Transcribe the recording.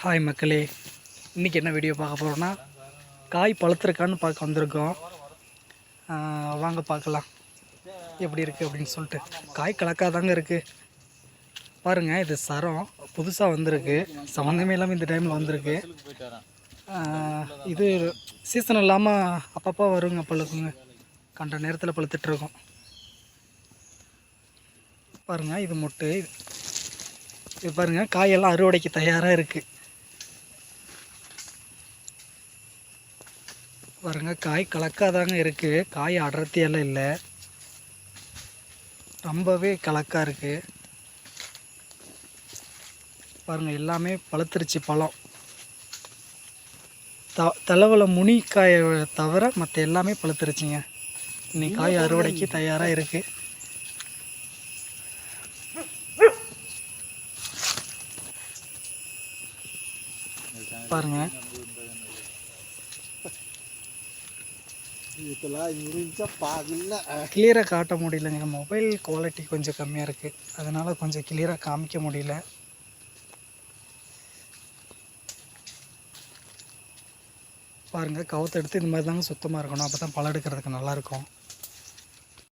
Hi மக்களே. இன்றைக்கி என்ன வீடியோ பார்க்க போகிறோன்னா காய் பழுத்திருக்கான்னு பார்க்க வந்திருக்கோம். வாங்க பார்க்கலாம். எப்படி இருக்குது அப்படின்னு சொல்லிட்டு. காய் கலக்காதாங்க இருக்குது பாருங்கள் இது சரம். புதுசாக வந்திருக்கு. சம்மந்தமே இல்லாமல் இந்த டைமில் வந்திருக்கு. இது சீசன் இல்லாமல் அப்பப்போ வருங்க பழுக்குங்க கண்ட நேரத்தில் பழுத்துட்ருக்கோம் பாருங்கள் இது மொட்டு. இது பாருங்கள் காயெல்லாம் அறுவடைக்கு தயாராக இருக்குது பாருங்க காய் கலக்காதாங்க இருக்குது காய் அடர்த்தியெல்லாம் இல்லை. ரொம்பவே கலக்காக இருக்குது பாருங்க எல்லாமே பழுத்துருச்சு பழம். த தலைவல முனி காயை தவிர மற்ற எல்லாமே பழுத்துருச்சுங்க. இன்னைக்கு காய் அறுவடைக்கு தயாராக இருக்குது பாருங்க. இதெல்லாம் இருந்துச்சா பாதில்ல கிளியராக காட்ட முடியலங்க. மொபைல் குவாலிட்டி கொஞ்சம் கம்மியாக இருக்குது அதனால் கொஞ்சம் கிளியராக காமிக்க முடியல. பாருங்கள் கவுத்து எடுத்து இந்த மாதிரி தாங்க சுத்தமாக இருக்கணும். அப்போ தான் பழம் எடுக்கிறதுக்கு நல்லாயிருக்கும்